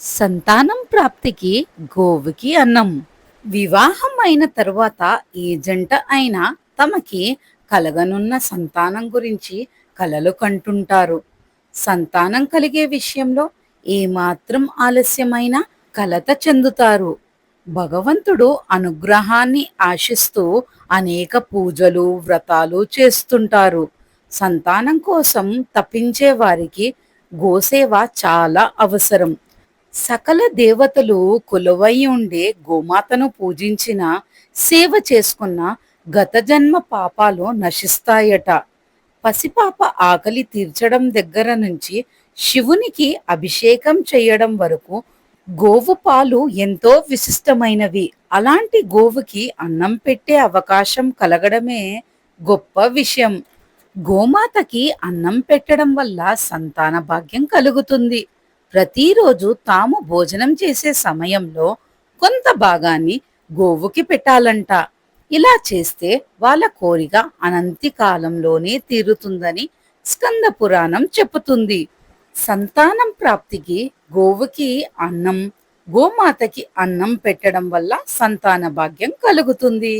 సంతానం ప్రాప్తికి గోవుకి అన్నం. వివాహం అయిన తరువాత ఏ జంట అయినా తమకి కలగనున్న సంతానం గురించి కలలు కంటుంటారు. సంతానం కలిగే విషయంలో ఏమాత్రం ఆలస్యమైన కలత చెందుతారు. భగవంతుడు అనుగ్రహాన్ని ఆశిస్తూ అనేక పూజలు వ్రతాలు చేస్తుంటారు. సంతానం కోసం తప్పించే వారికి గోసేవ చాలా అవసరం. సకల దేవతలు కొలువై ఉండే గోమాతను పూజించిన సేవ చేసుకున్న గత జన్మ పాపాలు నశిస్తాయట. పసిపాప ఆకలి తీర్చడం దగ్గర నుంచి శివునికి అభిషేకం చేయడం వరకు గోవు పాలు ఎంతో విశిష్టమైనవి. అలాంటి గోవుకి అన్నం పెట్టే అవకాశం కలగడమే గొప్ప విషయం. గోమాతకి అన్నం పెట్టడం వల్ల సంతాన భాగ్యం కలుగుతుంది. ప్రతిరోజు తాము భోజనం చేసే సమయంలో కొంత భాగాన్ని గోవుకి పెట్టాలంట. ఇలా చేస్తే వాళ్ళ కోరిక అనంతి కాలంలోనే తీరుతుందని స్కంద పురాణం చెప్పుతుంది సంతానం ప్రాప్తికి గోవుకి అన్నం గోమాతకి అన్నం పెట్టడం వల్ల సంతాన భాగ్యం కలుగుతుంది.